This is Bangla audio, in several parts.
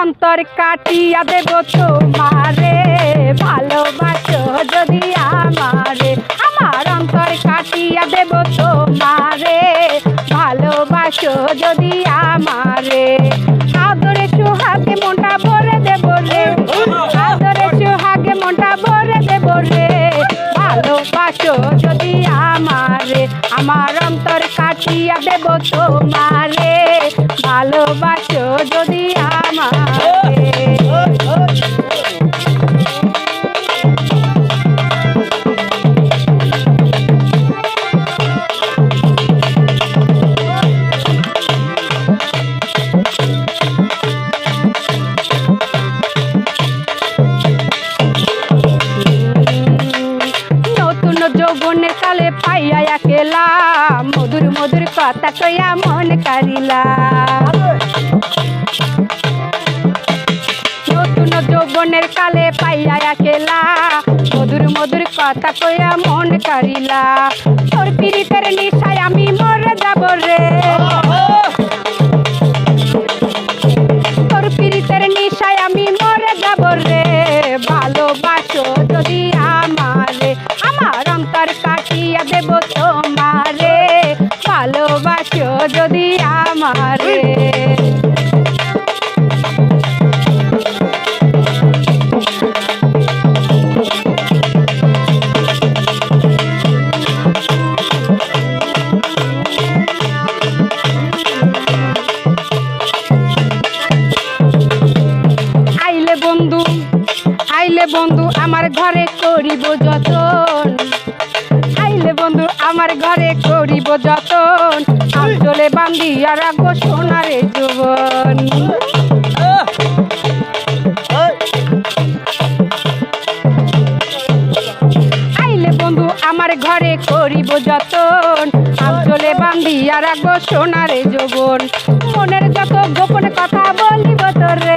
অন্তর কাটিয়া দেব তোমারে। ভালোবাসো যদি আমারে। আমার অন্তর কাটিয়া দেব তোমারে। ভালোবাসো যদি আমারে। আদরে সোহাগে মনটা ভরে দেব রে। আদরে সোহাগে মনটা ভরে দেব রে। ভালোবাসো যদি আমারে। আমার অন্তর কাটিয়া দেব তোমারে। যৌবনের কালে পাইয়া একেলা মধুর মধুর কথা কইয়া মন কারিলা নতুন যৌবনের কালে পাইয়া একেলা মধুর মধুর কথা কইয়া মন কারিলা তোর পীড়িতের নিশায় আমি মরে যাব রে। তোর পীড়িতের নিশায় আমি মরে যাব রে। দেব তোমারে ভালোবাসো যদি আমারে। বন্ধু আইলে বন্ধু আমার ঘরে করিব যতন। আইলে বন্ধু, আমার ঘরে করিব যতন। চলে বান্ধিয়া রাখব সোনারে বন্ধু, আমার ঘরে করিব যতন। চলে বান্ধিয়া রাখব সোনারে যৌবন। মনের যত গোপন কথা বলিব তোরে।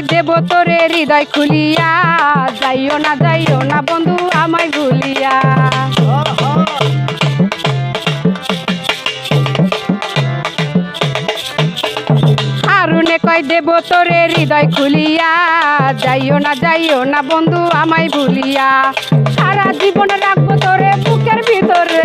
কয় দেব তোরে হৃদয় খুলিয়া, যাইও না যাইও না বন্ধু, আমায় ভুলিয়া। কয় দেব তোরে হৃদয় খুলিয়া, যাইও না যাইও না বন্ধু, আমায় ভুলিয়া। সারা জীবন রাখব তোরে বুকের ভিতরে।